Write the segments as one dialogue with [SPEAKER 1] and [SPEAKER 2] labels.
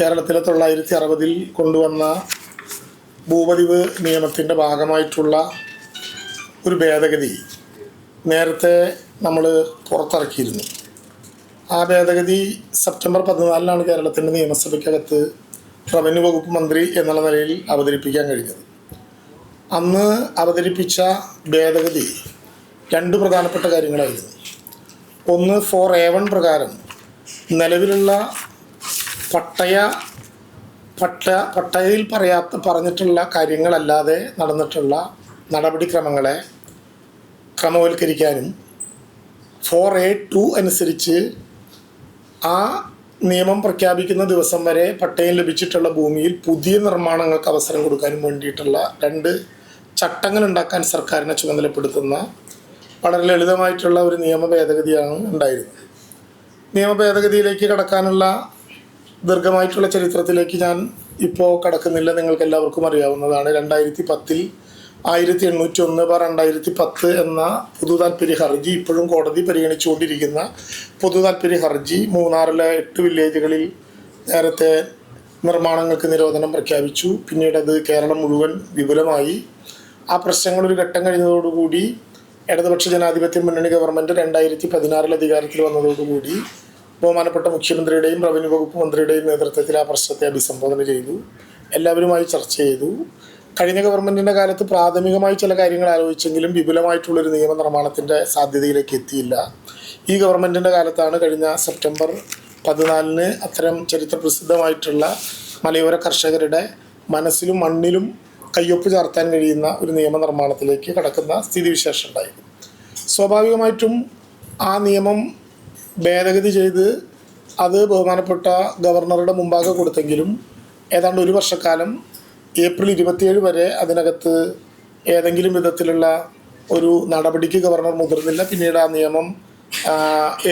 [SPEAKER 1] കേരളത്തിലെ തൊള്ളായിരത്തി അറുപതിൽ കൊണ്ടുവന്ന ഭൂപതിവ് നിയമത്തിന്റെ ഭാഗമായിട്ടുള്ള ഒരു ഭേദഗതി നേരത്തെ നമ്മൾ പുറത്തിറക്കിയിരുന്നു. ആ ഭേദഗതി സെപ്റ്റംബർ പതിനാലിനാണ് കേരളത്തിന്റെ നിയമസഭയ്ക്കകത്ത് റവന്യൂ വകുപ്പ് മന്ത്രി എന്നുള്ള നിലയിൽ അവതരിപ്പിക്കാൻ കഴിഞ്ഞത്. അന്ന് അവതരിപ്പിച്ച ഭേദഗതി രണ്ട് പ്രധാനപ്പെട്ട കാര്യങ്ങളായിരുന്നു. ഒന്ന് ഫോർ എ വൺ പ്രകാരം നിലവിലുള്ള പട്ടയ പട്ട പട്ടയയിൽ പറയാത്ത പറഞ്ഞിട്ടുള്ള കാര്യങ്ങളല്ലാതെ നടന്നിട്ടുള്ള നടപടിക്രമങ്ങളെ ക്രമവൽക്കരിക്കാനും ഫോർ എ ടു അനുസരിച്ച് ആ നിയമം പ്രഖ്യാപിക്കുന്ന ദിവസം വരെ പട്ടയം ലഭിച്ചിട്ടുള്ള ഭൂമിയിൽ പുതിയ നിർമ്മാണങ്ങൾക്ക് അവസരം കൊടുക്കാനും വേണ്ടിയിട്ടുള്ള രണ്ട് ചട്ടങ്ങൾ ഉണ്ടാക്കാൻ സർക്കാരിനെ ചുമതലപ്പെടുത്തുന്ന വളരെ ലളിതമായിട്ടുള്ള ഒരു നിയമ ഭേദഗതിയാണ് ഉണ്ടായിരുന്നത്. നിയമ ഭേദഗതിയിലേക്ക് കടക്കാനുള്ള ദീർഘമായിട്ടുള്ള ചരിത്രത്തിലേക്ക് ഞാൻ ഇപ്പോൾ കടക്കുന്നില്ല. നിങ്ങൾക്ക് എല്ലാവർക്കും അറിയാവുന്നതാണ്. രണ്ടായിരത്തി പത്തിൽ ആയിരത്തി എണ്ണൂറ്റി ഒന്ന് ബാർ രണ്ടായിരത്തി പത്ത് എന്ന പൊതു താല്പര്യ ഹർജി ഇപ്പോഴും കോടതി പരിഗണിച്ചുകൊണ്ടിരിക്കുന്ന പൊതു താല്പര്യ ഹർജി മൂന്നാറിലെ എട്ട് വില്ലേജുകളിൽ നേരത്തെ നിർമ്മാണങ്ങൾക്ക് നിരോധനം പ്രഖ്യാപിച്ചു. പിന്നീട് അത് കേരളം മുഴുവൻ വിപുലമായി. ആ പ്രശ്നങ്ങൾ ഒരു ഘട്ടം കഴിഞ്ഞതോടുകൂടി ഇടതുപക്ഷ ജനാധിപത്യ മുന്നണി ഗവൺമെന്റ് രണ്ടായിരത്തി പതിനാറിൽ അധികാരത്തിൽ വന്നതോടുകൂടി ബഹുമാനപ്പെട്ട മുഖ്യമന്ത്രിയുടെയും റവന്യൂ വകുപ്പ് മന്ത്രിയുടെയും നേതൃത്വത്തിൽ ആ പ്രശ്നത്തെ അഭിസംബോധന ചെയ്തു. എല്ലാവരുമായി ചർച്ച ചെയ്തു. കഴിഞ്ഞ ഗവൺമെന്റിന്റെ കാലത്ത് പ്രാഥമികമായി ചില കാര്യങ്ങൾ ആലോചിച്ചെങ്കിലും വിപുലമായിട്ടുള്ളൊരു നിയമ നിർമ്മാണത്തിന്റെ സാധ്യതയിലേക്ക് എത്തിയില്ല. ഈ ഗവൺമെന്റിന്റെ കാലത്താണ് കഴിഞ്ഞ സെപ്റ്റംബർ പതിനാലിന് അത്തരം ചരിത്ര പ്രസിദ്ധമായിട്ടുള്ള മലയോര കർഷകരുടെ മനസ്സിലും മണ്ണിലും കയ്യൊപ്പ് ചേർത്താൻ കഴിയുന്ന ഒരു നിയമനിർമ്മാണത്തിലേക്ക് കടക്കുന്ന സ്ഥിതിവിശേഷം ഉണ്ടായി. സ്വാഭാവികമായിട്ടും ആ നിയമം ഭേദഗതി ചെയ്ത് അത് ബഹുമാനപ്പെട്ട ഗവർണറുടെ മുമ്പാകെ കൊടുത്തെങ്കിലും ഏതാണ്ട് ഒരു വർഷക്കാലം ഏപ്രിൽ ഇരുപത്തിയേഴ് വരെ അതിനകത്ത് ഏതെങ്കിലും വിധത്തിലുള്ള ഒരു നടപടിക്ക് ഗവർണർ മുതിർന്നില്ല. പിന്നീട് ആ നിയമം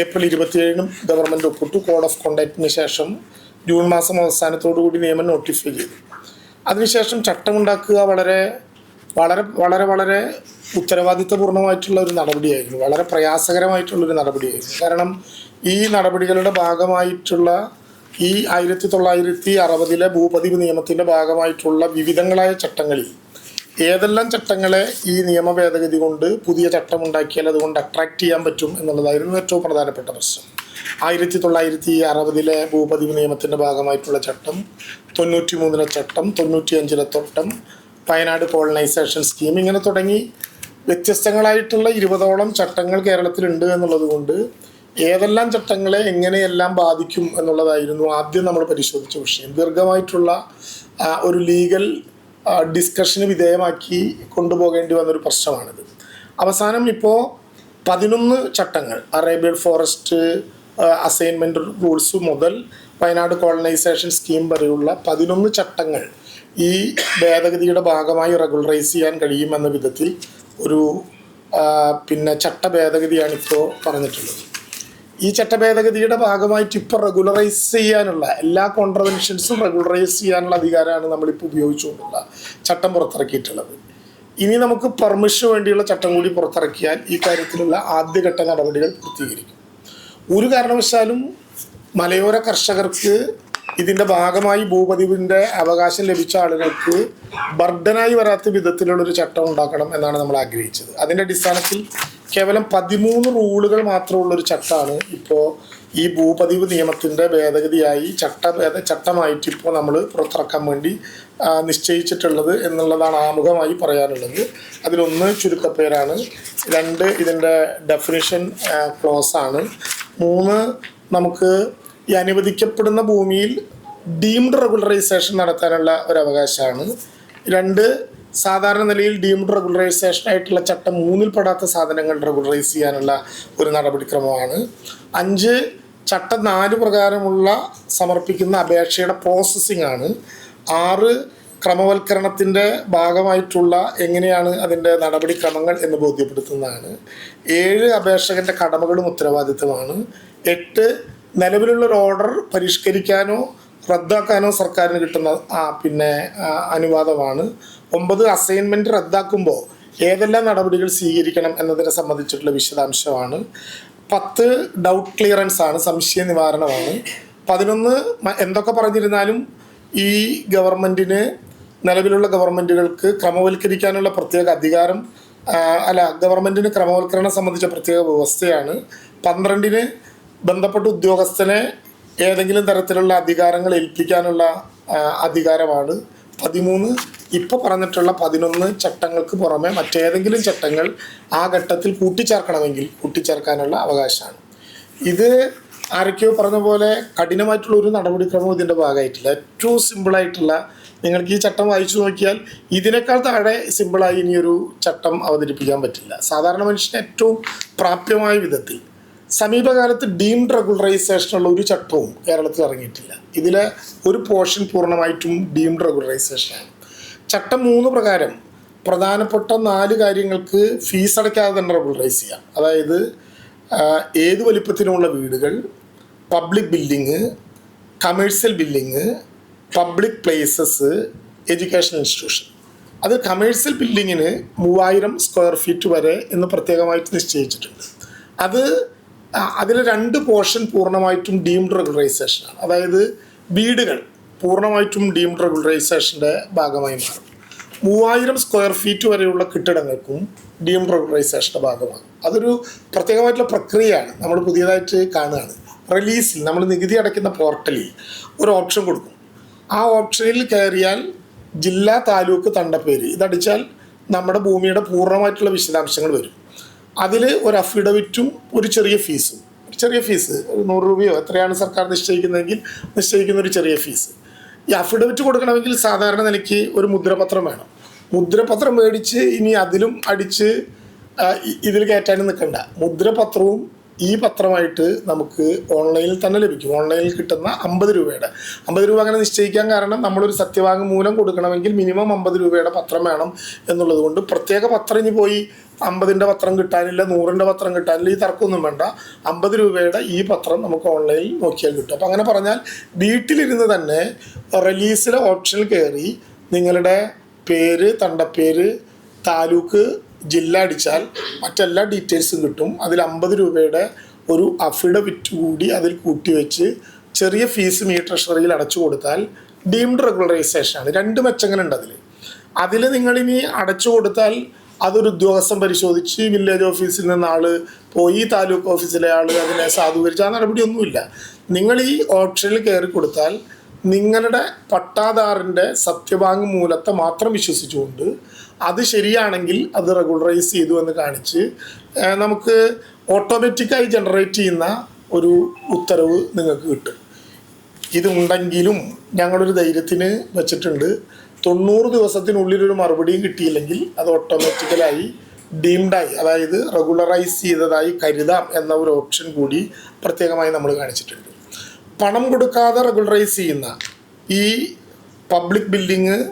[SPEAKER 1] ഏപ്രിൽ ഇരുപത്തിയേഴിനും ഗവൺമെന്റ് ഒപ്പിട്ടു. കോഡ് ഓഫ് കോണ്ടാക്റ്റിന് ശേഷം ജൂൺ മാസം അവസാനത്തോടു കൂടി നിയമം നോട്ടിഫൈ ചെയ്തു. അതിനുശേഷം ചട്ടമുണ്ടാക്കുക വളരെ വളരെ വളരെ വളരെ ഉത്തരവാദിത്വപൂർണമായിട്ടുള്ള ഒരു നടപടിയായിരുന്നു. വളരെ പ്രയാസകരമായിട്ടുള്ളൊരു നടപടിയായിരുന്നു. കാരണം ഈ നടപടികളുടെ ഭാഗമായിട്ടുള്ള ഈ ആയിരത്തി തൊള്ളായിരത്തി അറുപതിലെ ഭൂപതിവ് നിയമത്തിന്റെ ഭാഗമായിട്ടുള്ള വിവിധങ്ങളായ ചട്ടങ്ങളിൽ ഏതെല്ലാം ചട്ടങ്ങളെ ഈ നിയമ ഭേദഗതി കൊണ്ട് പുതിയ ചട്ടം ഉണ്ടാക്കിയാൽ അതുകൊണ്ട് അട്രാക്റ്റ് ചെയ്യാൻ പറ്റും എന്നുള്ളതായിരുന്നു ഏറ്റവും പ്രധാനപ്പെട്ട പ്രശ്നം. ആയിരത്തി തൊള്ളായിരത്തി അറുപതിലെ ഭൂപതിവ് നിയമത്തിന്റെ ഭാഗമായിട്ടുള്ള ചട്ടം തൊണ്ണൂറ്റി മൂന്നിലെ ചട്ടം തൊണ്ണൂറ്റി അഞ്ചിലെ തൊട്ടം വയനാട് കോളനൈസേഷൻ സ്കീം ഇങ്ങനെ തുടങ്ങി. വ്യത്യസ്തങ്ങളായിട്ടുള്ള ഇരുപതോളം ചട്ടങ്ങൾ കേരളത്തിലുണ്ട് എന്നുള്ളത് കൊണ്ട് ഏതെല്ലാം ചട്ടങ്ങളെ എങ്ങനെയെല്ലാം ബാധിക്കും എന്നുള്ളതായിരുന്നു ആദ്യം നമ്മൾ പരിശോധിച്ച വിഷയം. ദീർഘമായിട്ടുള്ള ഒരു ലീഗൽ ഡിസ്കഷന് വിധേയമാക്കി കൊണ്ടുപോകേണ്ടി വന്നൊരു പ്രശ്നമാണിത്. അവസാനം ഇപ്പോൾ പതിനൊന്ന് ചട്ടങ്ങൾ അറേബ്യൻ ഫോറസ്റ്റ് അസൈൻമെന്റ് റൂൾസ് മുതൽ വയനാട് കോളനൈസേഷൻ സ്കീം വരെയുള്ള പതിനൊന്ന് ചട്ടങ്ങൾ ഈ ഭേദഗതിയുടെ ഭാഗമായി റെഗുലറൈസ് ചെയ്യാൻ കഴിയുമെന്ന വിധത്തിൽ ഒരു പിന്നെ ചട്ട ഭേദഗതിയാണ് ഇപ്പോൾ പറഞ്ഞിട്ടുള്ളത്. ഈ ചട്ട ഭേദഗതിയുടെ ഭാഗമായിട്ട് ഇപ്പോൾ റെഗുലറൈസ് ചെയ്യാനുള്ള എല്ലാ കോൺട്രവെൻഷൻസും റെഗുലറൈസ് ചെയ്യാനുള്ള അധികാരമാണ് നമ്മളിപ്പോൾ ഉപയോഗിച്ചുകൊണ്ടുള്ള ചട്ടം പുറത്തിറക്കിയിട്ടുള്ളത്. ഇനി നമുക്ക് പെർമിഷന് വേണ്ടിയുള്ള ചട്ടം കൂടി പുറത്തിറക്കിയാൽ ഈ കാര്യത്തിലുള്ള ആദ്യഘട്ട നടപടികൾ പൂർത്തീകരിക്കും. ഒരു കാരണവശാലും മലയോര കർഷകർക്ക് ഇതിന്റെ ഭാഗമായി ഭൂപതിവിന്റെ അവകാശം ലഭിച്ച ആളുകൾക്ക് ബർഡനായി വരാത്ത വിധത്തിലുള്ളൊരു ചട്ടം ഉണ്ടാക്കണം എന്നാണ് നമ്മൾ ആഗ്രഹിച്ചത്. അതിന്റെ അടിസ്ഥാനത്തിൽ കേവലം പതിമൂന്ന് റൂളുകൾ മാത്രമുള്ള ഒരു ചട്ടമാണ് ഇപ്പോൾ ഈ ഭൂപതിവ് നിയമത്തിന്റെ ഭേദഗതിയായി ചട്ട ഭേദ ചട്ടമായിട്ട് ഇപ്പോൾ നമ്മൾ പുറത്തിറക്കാൻ വേണ്ടി നിശ്ചയിച്ചിട്ടുള്ളത് എന്നുള്ളതാണ് ആമുഖമായി പറയാനുള്ളത്. അതിലൊന്ന് ചുരുക്കപ്പേരാണ്. രണ്ട് ഇതിന്റെ ഡെഫിനിഷൻ ക്ലോസ് ആണ്. മൂന്ന് നമുക്ക് ഈ അനുവദിക്കപ്പെടുന്ന ഭൂമിയിൽ ഡീംഡ് റെഗുലറൈസേഷൻ നടത്താനുള്ള ഒരു അവകാശമാണ്. രണ്ട് സാധാരണ നിലയിൽ ഡീംഡ് റെഗുലറൈസേഷൻ ആയിട്ടുള്ള ചട്ടം മൂന്നിൽ പെടാത്ത സാധനങ്ങൾ റെഗുലറൈസ് ചെയ്യാനുള്ള ഒരു നടപടിക്രമമാണ്. അഞ്ച് ചട്ടം നാല് പ്രകാരമുള്ള സമർപ്പിക്കുന്ന അപേക്ഷയുടെ പ്രോസസ്സിംഗ് ആണ്. ആറ് ക്രമവൽക്കരണത്തിന്റെ ഭാഗമായിട്ടുള്ള എങ്ങനെയാണ് അതിന്റെ നടപടിക്രമങ്ങൾ എന്ന് ബോധ്യപ്പെടുത്തുന്നതാണ്. ഏഴ് അപേക്ഷകന്റെ കടമകളും ഉത്തരവാദിത്തമാണ് എട്ട് നിലവിലുള്ള ഒരു ഓർഡർ പരിഷ്കരിക്കാനോ റദ്ദാക്കാനോ സർക്കാരിന് കിട്ടുന്ന പിന്നെ അനുവാദമാണ്. ഒമ്പത് അസൈൻമെന്റ് റദ്ദാക്കുമ്പോൾ ഏതെല്ലാം നടപടികൾ സ്വീകരിക്കണം എന്നതിനെ സംബന്ധിച്ചിട്ടുള്ള വിശദാംശമാണ്. പത്ത് ഡൗട്ട് ക്ലിയറൻസ് ആണ് സംശയ നിവാരണമാണ്. പതിനൊന്ന് എന്തൊക്കെ പറഞ്ഞിരുന്നാലും ഈ ഗവൺമെന്റിന് നിലവിലുള്ള ഗവൺമെന്റുകൾക്ക് ക്രമവൽക്കരിക്കാനുള്ള പ്രത്യേക അധികാരം അല്ല ഗവൺമെന്റിന് ക്രമവൽക്കരണം സംബന്ധിച്ച പ്രത്യേക വ്യവസ്ഥയാണ്. പന്ത്രണ്ടിന് ബന്ധപ്പെട്ട ഉദ്യോഗസ്ഥനെ ഏതെങ്കിലും തരത്തിലുള്ള അധികാരങ്ങൾ ഏൽപ്പിക്കാനുള്ള അധികാരമാണ്. പതിമൂന്ന് ഇപ്പോൾ പറഞ്ഞിട്ടുള്ള പതിനൊന്ന് ചട്ടങ്ങൾക്ക് പുറമെ മറ്റേതെങ്കിലും ചട്ടങ്ങൾ ആ ഘട്ടത്തിൽ കൂട്ടിച്ചേർക്കണമെങ്കിൽ കൂട്ടിച്ചേർക്കാനുള്ള അവകാശമാണ്. ഇത് ആരൊക്കെയോ പറഞ്ഞ പോലെ കഠിനമായിട്ടുള്ള ഒരു നടപടിക്രമം ഇതിന്റെ ഭാഗമായിട്ടില്ല. ഏറ്റവും സിമ്പിളായിട്ടുള്ള നിങ്ങൾക്ക് ഈ ചട്ടം വായിച്ചു നോക്കിയാൽ ഇതിനേക്കാൾ താഴെ സിമ്പിളായി ഇനിയൊരു ചട്ടം അവതരിപ്പിക്കാൻ പറ്റില്ല. സാധാരണ മനുഷ്യന് ഏറ്റവും പ്രാപ്യമായ വിധത്തിൽ സമീപകാലത്ത് ഡീംഡ് റെഗുലറൈസേഷനുള്ള ഒരു ചട്ടവും കേരളത്തിൽ ഇറങ്ങിയിട്ടില്ല. ഇതിലെ ഒരു പോർഷൻ പൂർണമായിട്ടും ഡീംഡ് റെഗുലറൈസേഷനാണ് ചട്ടം മൂന്ന് പ്രകാരം പ്രധാനപ്പെട്ട നാല് കാര്യങ്ങൾക്ക് ഫീസ് അടയ്ക്കാതെ തന്നെ റെഗുലറൈസ് ചെയ്യാം. അതായത് ഏത് വലിപ്പത്തിനുമുള്ള വീടുകൾ public building commercial building public places education institution അത് കമേഴ്സ്യൽ ബിൽഡിങ്ങിന് മൂവായിരം സ്ക്വയർ ഫീറ്റ് വരെ എന്ന് പ്രത്യേകമായിട്ട് നിശ്ചയിച്ചിട്ടുണ്ട്. അത് അതിൽ രണ്ട് പോർഷൻ പൂർണമായിട്ടും ഡീംഡ് റെഗുലറൈസേഷനാണ് അതായത് വീടുകൾ പൂർണമായിട്ടും ഡീംഡ് റെഗുലറൈസേഷന്റെ ഭാഗമായി മാറും. മൂവായിരം സ്ക്വയർ ഫീറ്റ് വരെയുള്ള കെട്ടിടങ്ങൾക്കും ഡീംഡ് റെഗുലറൈസേഷന്റെ ഭാഗമാകും അതൊരു പ്രത്യേകമായിട്ടുള്ള പ്രക്രിയയാണ് നമ്മൾ പുതിയതായിട്ട് കാണുകയാണ്. റിലീസിൽ നമ്മൾ നികുതി അടയ്ക്കുന്ന പോർട്ടലിൽ ഒരു ഓപ്ഷൻ കൊടുക്കും. ആ ഓപ്ഷനിൽ കയറിയാൽ ജില്ലാ താലൂക്ക് തണ്ടപ്പേര്. ഇതടിച്ചാൽ നമ്മുടെ ഭൂമിയുടെ പൂർണമായിട്ടുള്ള വിശദാംശങ്ങൾ വരും. അതിൽ ഒരു അഫിഡവിറ്റും ഒരു ചെറിയ ഫീസും ഒരു ചെറിയ ഫീസ് ഒരു നൂറ് രൂപയോ എത്രയാണ് സർക്കാർ നിശ്ചയിക്കുന്നതെങ്കിൽ നിശ്ചയിക്കുന്ന ഒരു ചെറിയ ഫീസ് ഈ അഫിഡവിറ്റ് കൊടുക്കണമെങ്കിൽ സാധാരണ നിലയ്ക്ക് ഒരു മുദ്രപത്രം വേണം. മുദ്രപത്രം മേടിച്ച് ഇനി അതിലും അടിച്ച് ഇതിൽ കയറ്റാനും നിൽക്കണ്ട. മുദ്രപത്രവും ഈ പത്രമായിട്ട് നമുക്ക് ഓൺലൈനിൽ തന്നെ ലഭിക്കും. ഓൺലൈനിൽ കിട്ടുന്ന അമ്പത് രൂപയുടെ. അമ്പത് രൂപ അങ്ങനെ നിശ്ചയിക്കാൻ കാരണം നമ്മളൊരു സത്യവാങ്മൂലം കൊടുക്കണമെങ്കിൽ മിനിമം അമ്പത് രൂപയുടെ പത്രം വേണം എന്നുള്ളത് കൊണ്ട് പ്രത്യേക പത്രം ഇനി പോയി അമ്പതിന്റെ പത്രം കിട്ടാനില്ല നൂറിന്റെ പത്രം കിട്ടാനില്ല ഈ തർക്കമൊന്നും വേണ്ട. അമ്പത് രൂപയുടെ ഈ പത്രം നമുക്ക് ഓൺലൈനിൽ നോക്കിയാൽ കിട്ടും. അപ്പം അങ്ങനെ പറഞ്ഞാൽ വീട്ടിലിരുന്ന് തന്നെ റിലീസിലെ ഓപ്ഷനിൽ കയറി നിങ്ങളുടെ പേര് തണ്ടപ്പേര് താലൂക്ക് ജില്ല അടിച്ചാൽ മറ്റെല്ലാ ഡീറ്റെയിൽസും കിട്ടും. അതിൽ അമ്പത് രൂപയുടെ ഒരു അഫിഡവിറ്റ് കൂടി അതിൽ കൂട്ടിവെച്ച് ചെറിയ ഫീസ് മീ ട്രഷറിയിൽ അടച്ചു കൊടുത്താൽ ഡീംഡ് റെഗുലറൈസേഷൻ ആണ്. രണ്ട് മെച്ചങ്ങളുണ്ട് അതിൽ. അതിൽ നിങ്ങളിനി അടച്ചു കൊടുത്താൽ അതൊരു ഉദ്യോഗസ്ഥൻ പരിശോധിച്ച് വില്ലേജ് ഓഫീസിൽ നിന്ന് ആൾ പോയി താലൂക്ക് ഓഫീസിലെ ആൾ അതിനെ സാധൂകരിച്ച് ആ നടപടിയൊന്നുമില്ല നിങ്ങൾ ഈ ഓപ്ഷനിൽ കയറി കൊടുത്താൽ നിങ്ങളുടെ പട്ടാധാറിന്റെ സത്യവാങ്മൂലത്തെ മാത്രം വിശ്വസിച്ചുകൊണ്ട് അത് ശരിയാണെങ്കിൽ അത് റെഗുലറൈസ് ചെയ്തു എന്ന് കാണിച്ച് നമുക്ക് ഓട്ടോമാറ്റിക്കായി ജനറേറ്റ് ചെയ്യുന്ന ഒരു ഉത്തരവ് നിങ്ങൾക്ക് കിട്ടും. ഇതുണ്ടെങ്കിലും ഞങ്ങളൊരു ധൈര്യത്തിന് വെച്ചിട്ടുണ്ട്. തൊണ്ണൂറ് ദിവസത്തിനുള്ളിൽ ഒരു മറുപടിയും കിട്ടിയില്ലെങ്കിൽ അത് ഓട്ടോമാറ്റിക്കലായി ഡീംഡായി അതായത് റെഗുലറൈസ് ചെയ്തതായി കരുതാം എന്ന ഒരു ഓപ്ഷൻ കൂടി പ്രത്യേകമായി നമ്മൾ കാണിച്ചിട്ടുണ്ട്. പണം കൊടുക്കാതെ റെഗുലറൈസ് ചെയ്യുന്ന ഈ പബ്ലിക് ബിൽഡിങ്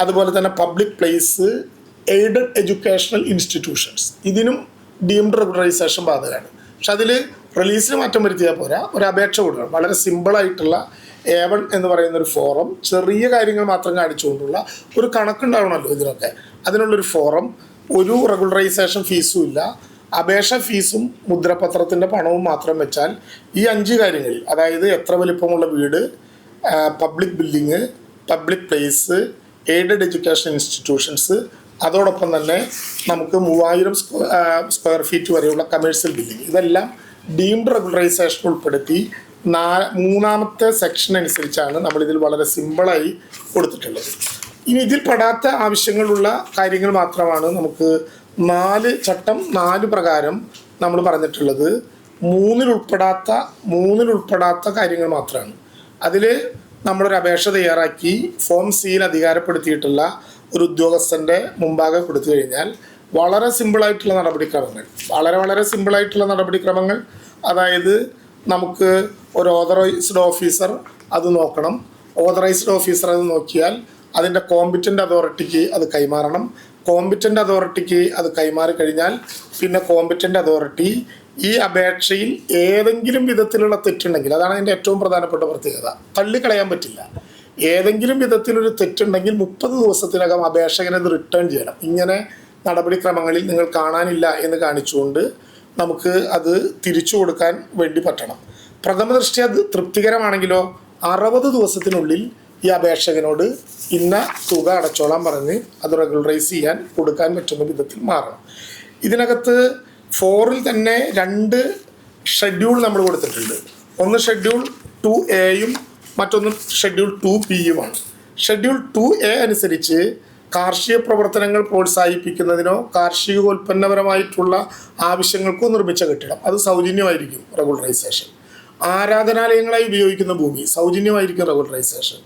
[SPEAKER 1] അതുപോലെ തന്നെ public place aided educational institutions ഇതിനും ഡീംഡ് റെഗുലറൈസേഷൻ ബാധകമാണ്. പക്ഷെ അതിൽ റിലീസിന് മാറ്റം വരുത്തിയാൽ പോരാ. ഒരു അപേക്ഷ കൊടുക്കണം. വളരെ സിമ്പിളായിട്ടുള്ള എ എന്ന് പറയുന്ന ഒരു ഫോറം ചെറിയ കാര്യങ്ങൾ മാത്രം കാണിച്ചുകൊണ്ടുള്ള ഒരു കണക്കുണ്ടാവണമല്ലോ ഇതിനൊക്കെ. അതിനുള്ളൊരു ഫോറം ഒരു റെഗുലറൈസേഷൻ ഫീസും ഇല്ല. അപേക്ഷ ഫീസും മുദ്രപത്രത്തിന്റെ പണവും മാത്രം വെച്ചാൽ ഈ അഞ്ച് കാര്യങ്ങളിൽ അതായത് എത്ര വലിപ്പമുള്ള വീട് public building public place aided education institutions അതോടൊപ്പം തന്നെ നമുക്ക് മൂവായിരം സ്ക്വയർ ഫീറ്റ് വരെയുള്ള കമേഴ്സ്യൽ ബിൽഡിംഗ് ഇതെല്ലാം ഡീംഡ് റെഗുലറൈസേഷൻ ഉൾപ്പെടുത്തി നാ മൂന്നാമത്തെ സെക്ഷൻ അനുസരിച്ചാണ് നമ്മളിതിൽ വളരെ സിമ്പിളായി കൊടുത്തിട്ടുള്ളത്. ഇനി ഇതിൽ പെടാത്ത ആവശ്യങ്ങളുള്ള കാര്യങ്ങൾ മാത്രമാണ് നമുക്ക് നാല് ചട്ടം നാല് പ്രകാരം നമ്മൾ പറഞ്ഞിട്ടുള്ളത്. മൂന്നിൽ ഉൾപ്പെടാത്ത മൂന്നിൽ ഉൾപ്പെടാത്ത കാര്യങ്ങൾ മാത്രമാണ്. അതിൽ നമ്മളൊരു അപേക്ഷ തയ്യാറാക്കി ഫോം സിയിൽ അധികാരപ്പെടുത്തിയിട്ടുള്ള ഒരു ഉദ്യോഗസ്ഥന്റെ മുമ്പാകെ കൊടുത്തു കഴിഞ്ഞാൽ വളരെ സിമ്പിളായിട്ടുള്ള നടപടിക്രമങ്ങൾ വളരെ വളരെ സിമ്പിളായിട്ടുള്ള നടപടിക്രമങ്ങൾ. അതായത് നമുക്ക് ഒരു ഓതറൈസ്ഡ് ഓഫീസർ അത് നോക്കണം. ഓതറൈസ്ഡ് ഓഫീസർ അത് നോക്കിയാൽ അതിന്റെ കോമ്പിറ്റന്റ് അതോറിറ്റിക്ക് അത് കൈമാറണം. കോമ്പിറ്റന്റ് അതോറിറ്റിക്ക് അത് കൈമാറി കഴിഞ്ഞാൽ പിന്നെ കോമ്പിറ്റന്റ് അതോറിറ്റി ഈ അപേക്ഷയിൽ ഏതെങ്കിലും വിധത്തിലുള്ള തെറ്റുണ്ടെങ്കിൽ അതാണ് അതിന്റെ ഏറ്റവും പ്രധാനപ്പെട്ട പ്രത്യേകത. തള്ളിക്കളയാൻ പറ്റില്ല. ഏതെങ്കിലും വിധത്തിലൊരു തെറ്റുണ്ടെങ്കിൽ മുപ്പത് ദിവസത്തിനകം അപേക്ഷകനത് റിട്ടേൺ ചെയ്യണം. ഇങ്ങനെ നടപടിക്രമങ്ങളിൽ നിങ്ങൾ കാണാനില്ല എന്ന് കാണിച്ചുകൊണ്ട് നമുക്ക് അത് തിരിച്ചു കൊടുക്കാൻ വേണ്ടി പറ്റണം. പ്രഥമ ദൃഷ്ടി അത് തൃപ്തികരമാണെങ്കിലോ അറുപത് ദിവസത്തിനുള്ളിൽ ഈ അപേക്ഷകനോട് ഇന്ന തുക അടച്ചോളാൻ പറഞ്ഞ് അത് റെഗുലറൈസ് ചെയ്യാൻ കൊടുക്കാൻ പറ്റുന്ന വിധത്തിൽ മാറണം. ഇതിനകത്ത് ഫോറിൽ തന്നെ രണ്ട് ഷെഡ്യൂൾ നമ്മൾ കൊടുത്തിട്ടുണ്ട്. ഒന്ന് ഷെഡ്യൂൾ ടു എയും മറ്റൊന്ന് ഷെഡ്യൂൾ ടു ബിയുമാണ് ഷെഡ്യൂൾ ടു എ അനുസരിച്ച് കാർഷിക പ്രവർത്തനങ്ങൾ പ്രോത്സാഹിപ്പിക്കുന്നതിനോ കാർഷികോൽപ്പന്നപരമായിട്ടുള്ള ആവശ്യങ്ങൾക്കോ നിർമ്മിച്ച കെട്ടിടം. അത് സൗജന്യമായിരിക്കും റെഗുലറൈസേഷൻ. ആരാധനാലയങ്ങളായി ഉപയോഗിക്കുന്ന ഭൂമി. സൗജന്യമായിരിക്കും റെഗുലറൈസേഷൻ.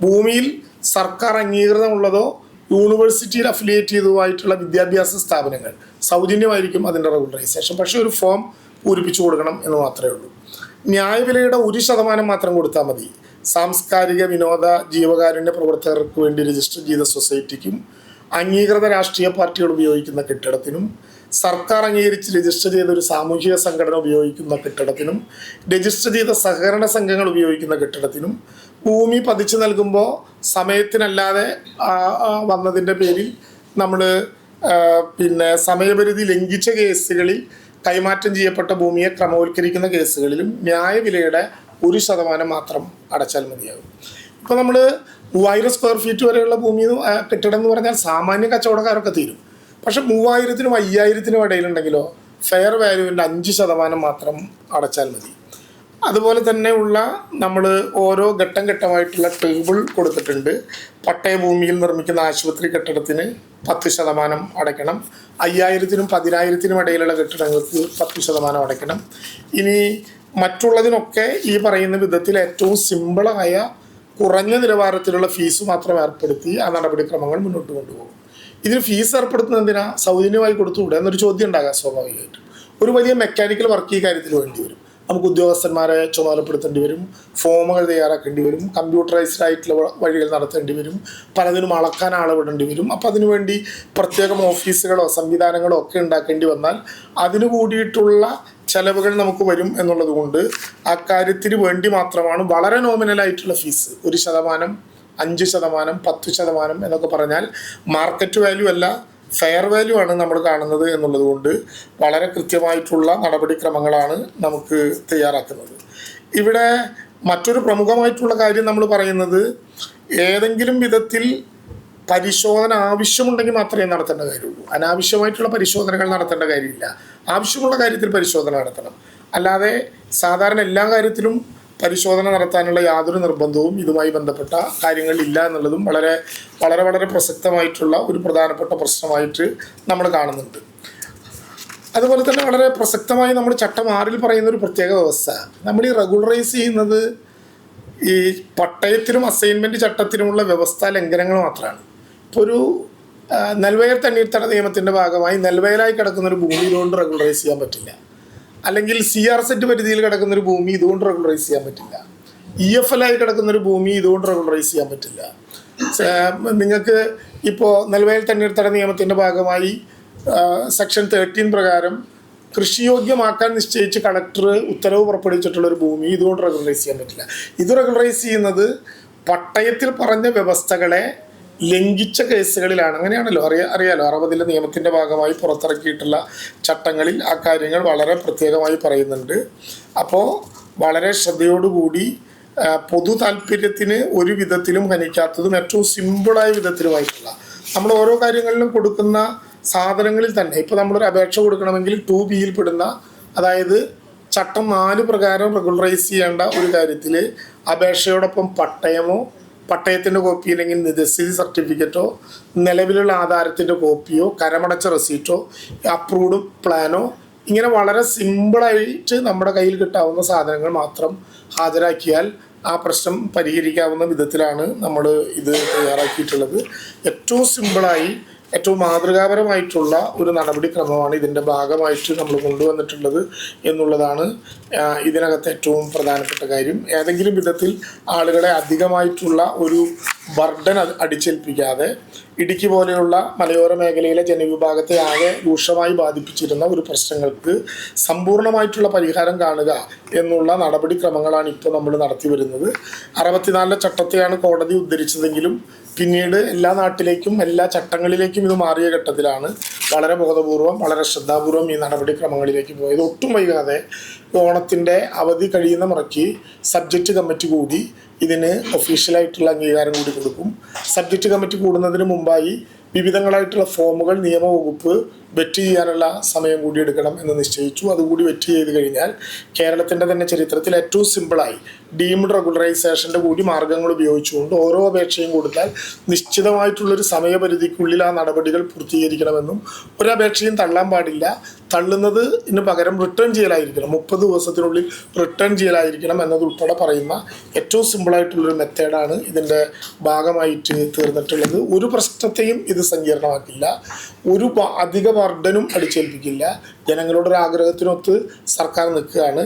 [SPEAKER 1] ഭൂമിയിൽ സർക്കാർ അംഗീകൃതമുള്ളതോ യൂണിവേഴ്സിറ്റിയിൽ അഫിലിയേറ്റ് ചെയ്തതുമായിട്ടുള്ള വിദ്യാഭ്യാസ സ്ഥാപനങ്ങൾ സൗജന്യമായിരിക്കും അതിന്റെ റെഗുലറൈസേഷൻ. പക്ഷേ ഒരു ഫോം പൂരിപ്പിച്ചു കൊടുക്കണം എന്ന് മാത്രമേ ഉള്ളൂ. ന്യായവിലയുടെ ഒരു ശതമാനം മാത്രം കൊടുത്താൽ മതി. സാംസ്കാരിക വിനോദ ജീവകാരുണ്യ പ്രവർത്തകർക്ക് വേണ്ടി രജിസ്റ്റർ ചെയ്ത സൊസൈറ്റിക്കും അംഗീകൃത രാഷ്ട്രീയ പാർട്ടികൾ ഉപയോഗിക്കുന്ന കെട്ടിടത്തിനും സർക്കാർ അംഗീകരിച്ച് രജിസ്റ്റർ ചെയ്ത ഒരു സാമൂഹിക സംഘടന ഉപയോഗിക്കുന്ന കെട്ടിടത്തിനും രജിസ്റ്റർ ചെയ്ത സഹകരണ സംഘങ്ങൾ ഉപയോഗിക്കുന്ന കെട്ടിടത്തിനും ഭൂമി പതിച്ചു നൽകുമ്പോൾ സമയത്തിനല്ലാതെ വന്നതിന്റെ പേരിൽ നമ്മൾ പിന്നെ സമയപരിധി ലംഘിച്ച കേസുകളിൽ കൈമാറ്റം ചെയ്യപ്പെട്ട ഭൂമിയെ ക്രമവൽക്കരിക്കുന്ന കേസുകളിലും ന്യായവിലയുടെ ഒരു ശതമാനം മാത്രം അടച്ചാൽ മതിയാകും. ഇപ്പോൾ നമ്മൾ മൂവായിരം സ്ക്വയർ ഫീറ്റ് വരെയുള്ള ഭൂമി കെട്ടിടം എന്ന് പറഞ്ഞാൽ സാമാന്യ കച്ചവടക്കാരൊക്കെ തീരും. പക്ഷെ മൂവായിരത്തിനും അയ്യായിരത്തിനും ഇടയിലുണ്ടെങ്കിലോ ഫെയർ വാല്യൂവിന്റെ അഞ്ച് ശതമാനം മാത്രം അടച്ചാൽ മതി. അതുപോലെ തന്നെ ഉള്ള നമ്മൾ ഓരോ ഘട്ടം ഘട്ടമായിട്ടുള്ള ടേബിൾ കൊടുത്തിട്ടുണ്ട്. പട്ടയഭൂമിയിൽ നിർമ്മിക്കുന്ന ആശുപത്രി കെട്ടിടത്തിന് പത്ത് ശതമാനം അടയ്ക്കണം. അയ്യായിരത്തിനും പതിനായിരത്തിനും ഇടയിലുള്ള കെട്ടിടങ്ങൾക്ക് പത്ത് ശതമാനം അടയ്ക്കണം. ഇനി മറ്റുള്ളതിനൊക്കെ ഈ പറയുന്ന വിധത്തിൽ ഏറ്റവും സിമ്പിളായ കുറഞ്ഞ നിലവാരത്തിലുള്ള ഫീസ് മാത്രം ഏർപ്പെടുത്തി ആ നടപടിക്രമങ്ങൾ മുന്നോട്ട് കൊണ്ടുപോകും. ഇതിന് ഫീസ് ഏർപ്പെടുത്തുന്നത് എന്തിനാ? സൗജന്യമായി കൊടുത്തുകൂടെ എന്നൊരു ചോദ്യം ഉണ്ടാകാം സ്വാഭാവികമായിട്ടും. ഒരു വലിയ മെക്കാനിക്കൽ വർക്ക് ഈ കാര്യത്തിൽ വേണ്ടി വരും. നമുക്ക് ഉദ്യോഗസ്ഥന്മാരെ ചുമതലപ്പെടുത്തേണ്ടി വരും. ഫോമുകൾ തയ്യാറാക്കേണ്ടി വരും. കമ്പ്യൂട്ടറൈസ്ഡ് ആയിട്ടുള്ള വഴികൾ നടത്തേണ്ടി വരും. പലതിനും അളക്കാൻ ആളെ വിടേണ്ടി വരും. അപ്പം അതിനുവേണ്ടി പ്രത്യേകം ഓഫീസുകളോ സംവിധാനങ്ങളോ ഒക്കെ ഉണ്ടാക്കേണ്ടി വന്നാൽ അതിനു കൂടിയിട്ടുള്ള ചെലവുകൾ നമുക്ക് വരും എന്നുള്ളത് കൊണ്ട് അക്കാര്യത്തിന് വേണ്ടി മാത്രമാണ് വളരെ നോമിനലായിട്ടുള്ള ഫീസ് ഒരു ശതമാനം അഞ്ച് ശതമാനം പത്ത് ശതമാനം എന്നൊക്കെ പറഞ്ഞാൽ മാർക്കറ്റ് വാല്യൂ അല്ല ഫെയർ വാല്യൂ ആണ് നമ്മൾ കാണുന്നത് എന്നുള്ളത് കൊണ്ട് വളരെ കൃത്യമായിട്ടുള്ള നടപടിക്രമങ്ങളാണ് നമുക്ക് തയ്യാറാക്കുന്നത്. ഇവിടെ മറ്റൊരു പ്രമുഖമായിട്ടുള്ള കാര്യം നമ്മൾ പറയുന്നത് ഏതെങ്കിലും വിധത്തിൽ പരിശോധന ആവശ്യമുണ്ടെങ്കിൽ മാത്രമേ നടത്തേണ്ട കാര്യമുള്ളൂ. അനാവശ്യമായിട്ടുള്ള പരിശോധനകൾ നടത്തേണ്ട കാര്യമില്ല. ആവശ്യമുള്ള കാര്യത്തിൽ പരിശോധന നടത്തണം. അല്ലാതെ സാധാരണ എല്ലാ കാര്യത്തിലും പരിശോധന നടത്താനുള്ള യാതൊരു നിർബന്ധവും ഇതുമായി ബന്ധപ്പെട്ട കാര്യങ്ങളില്ല എന്നുള്ളതും വളരെ വളരെ വളരെ പ്രസക്തമായിട്ടുള്ള ഒരു പ്രധാനപ്പെട്ട പ്രശ്നമായിട്ട് നമ്മൾ കാണുന്നുണ്ട്. അതുപോലെ തന്നെ വളരെ പ്രസക്തമായി നമ്മൾ ചട്ടം ആറിൽ പറയുന്ന ഒരു പ്രത്യേക വ്യവസ്ഥ. നമ്മൾ ഈ റെഗുലറൈസ് ചെയ്യുന്നത് ഈ പട്ടയത്തിനും അസൈൻമെന്റ് ചട്ടത്തിനുമുള്ള വ്യവസ്ഥാ ലംഘനങ്ങൾ മാത്രമാണ്. ഇപ്പോൾ ഒരു നെൽവയൽ തണ്ണീർത്തട നിയമത്തിന്റെ ഭാഗമായി നെൽവയലായി കിടക്കുന്ന ഒരു ഭൂമി റെഗുലറൈസ് ചെയ്യാൻ പറ്റില്ല. അല്ലെങ്കിൽ സി ആർ സെറ്റ് പരിധിയിൽ കിടക്കുന്ന ഒരു ഭൂമി ഇതുകൊണ്ട് റെഗുലറൈസ് ചെയ്യാൻ പറ്റില്ല. ഇ എഫ് എൽ ആയി കിടക്കുന്ന ഒരു ഭൂമി ഇതുകൊണ്ട് റെഗുലറൈസ് ചെയ്യാൻ പറ്റില്ല. നിങ്ങൾക്ക് ഇപ്പോൾ നെൽവയൽ തണ്ണീർത്തട നിയമത്തിന്റെ ഭാഗമായി സെക്ഷൻ തേർട്ടീൻ പ്രകാരം കൃഷിയോഗ്യമാക്കാൻ നിശ്ചയിച്ച് കളക്ടർ ഉത്തരവ് പുറപ്പെടുവിച്ചിട്ടുള്ള ഒരു ഭൂമി ഇതുകൊണ്ട് റെഗുലറൈസ് ചെയ്യാൻ പറ്റില്ല. ഇത് റെഗുലറൈസ് ചെയ്യുന്നത് പട്ടയത്തിൽ പറഞ്ഞ വ്യവസ്ഥകളെ ലംഘിച്ച കേസുകളിലാണ്. അങ്ങനെയാണല്ലോ. അറിയാ അറിയാലോ. അറുപതിലെ നിയമത്തിന്റെ ഭാഗമായി പുറത്തിറക്കിയിട്ടുള്ള ചട്ടങ്ങളിൽ ആ കാര്യങ്ങൾ വളരെ പ്രത്യേകമായി പറയുന്നുണ്ട്. അപ്പോൾ വളരെ ശ്രദ്ധയോടുകൂടി പൊതു താല്പര്യത്തിന് ഒരു വിധത്തിലും ഹനിക്കാത്തതും ഏറ്റവും സിമ്പിളായ വിധത്തിലുമായിട്ടുള്ള നമ്മൾ ഓരോ കാര്യങ്ങളിലും കൊടുക്കുന്ന സാധനങ്ങളിൽ തന്നെ ഇപ്പോൾ നമ്മളൊരു അപേക്ഷ കൊടുക്കണമെങ്കിൽ ടു ബിയിൽ പെടുന്ന അതായത് ചട്ടം നാല് പ്രകാരം റെഗുലറൈസ് ചെയ്യേണ്ട ഒരു കാര്യത്തിൽ അപേക്ഷയോടൊപ്പം പട്ടയമോ പട്ടയത്തിന്റെ കോപ്പി അല്ലെങ്കിൽ നിരസ്ഥിതി സർട്ടിഫിക്കറ്റോ നിലവിലുള്ള ആധാരത്തിന്റെ കോപ്പിയോ കരമടച്ച റെസീറ്റോ അപ്രൂവ്ഡ് പ്ലാനോ ഇങ്ങനെ വളരെ സിമ്പിളായിട്ട് നമ്മുടെ കയ്യിൽ കിട്ടാവുന്ന സാധനങ്ങൾ മാത്രം ഹാജരാക്കിയാൽ ആ പ്രശ്നം പരിഹരിക്കാവുന്ന വിധത്തിലാണ് നമ്മൾ ഇത് തയ്യാറാക്കിയിട്ടുള്ളത്. ഏറ്റവും സിമ്പിളായി ഏറ്റവും മാതൃകാപരമായിട്ടുള്ള ഒരു നടപടിക്രമമാണ് ഇതിന്റെ ഭാഗമായിട്ട് നമ്മൾ കൊണ്ടുവന്നിട്ടുള്ളത് എന്നുള്ളതാണ് ഇതിനകത്ത് ഏറ്റവും പ്രധാനപ്പെട്ട കാര്യം. ഏതെങ്കിലും വിധത്തിൽ ആളുകളെ അധികമായിട്ടുള്ള ഒരു ബർഡൻ അടിച്ചേൽപ്പിക്കാതെ ഇടുക്കി പോലെയുള്ള മലയോര മേഖലയിലെ ജനവിഭാഗത്തെ ആകെ രൂക്ഷമായി ബാധിപ്പിച്ചിരുന്ന ഒരു പ്രശ്നങ്ങൾക്ക് സമ്പൂർണമായിട്ടുള്ള പരിഹാരം കാണുക എന്നുള്ള നടപടിക്രമങ്ങളാണ് ഇപ്പോൾ നമ്മൾ നടത്തി വരുന്നത്. അറുപത്തിനാലിലെ ചട്ടത്തെയാണ് കോടതി ഉദ്ധരിച്ചതെങ്കിലും പിന്നീട് എല്ലാ നാട്ടിലേക്കും എല്ലാ ചട്ടങ്ങളിലേക്കും ഇത് മാറിയ ഘട്ടത്തിലാണ് വളരെ ബോധപൂർവം വളരെ ശ്രദ്ധാപൂർവം ഈ നടപടിക്രമങ്ങളിലേക്ക് പോയത്. ഒട്ടും വൈകാതെ ഓണത്തിന്റെ അവധി കഴിയുന്ന മുറയ്ക്ക് സബ്ജക്റ്റ് കമ്മിറ്റി കൂടി ഇതിന് ഒഫീഷ്യലായിട്ടുള്ള അംഗീകാരം കൂടി കൊടുക്കും. സബ്ജക്റ്റ് കമ്മിറ്റി കൂടുന്നതിന് മുമ്പായി വിവിധങ്ങളായിട്ടുള്ള ഫോമുകൾ നിയമവകുപ്പ് വെറ്റ് ചെയ്യാനുള്ള സമയം കൂടി എടുക്കണം എന്ന് നിശ്ചയിച്ചു. അതുകൂടി വെറ്റ് ചെയ്ത് കഴിഞ്ഞാൽ കേരളത്തിന്റെ തന്നെ ചരിത്രത്തിൽ ഏറ്റവും സിമ്പിളായി ഡീംഡ് റെഗുലറൈസേഷന്റെ കൂടി മാർഗങ്ങൾ ഉപയോഗിച്ചുകൊണ്ട് ഓരോ അപേക്ഷയും കൊടുത്താൽ നിശ്ചിതമായിട്ടുള്ളൊരു സമയപരിധിക്കുള്ളിൽ ആ നടപടികൾ പൂർത്തീകരിക്കണമെന്നും ഒരു തള്ളാൻ പാടില്ല. തള്ളുന്നത് ഇന്ന് പകരം റിട്ടേൺ ചെയ്യലായിരിക്കണം. മുപ്പത് ദിവസത്തിനുള്ളിൽ റിട്ടേൺ ചെയ്യലായിരിക്കണം എന്നതുൾപ്പെടെ പറയുന്ന ഏറ്റവും സിമ്പിളായിട്ടുള്ളൊരു മെത്തേഡാണ് ഇതിന്റെ ഭാഗമായിട്ട് തീർന്നിട്ടുള്ളത്. ഒരു പ്രശ്നത്തെയും ഇത് സങ്കീർണമാക്കില്ല. ഒരു അധിക ബർഡനും അടിച്ചേൽപ്പിക്കില്ല. ജനങ്ങളുടെ ഒരു ആഗ്രഹത്തിനൊത്ത് സർക്കാർ നിൽക്കുകയാണ്.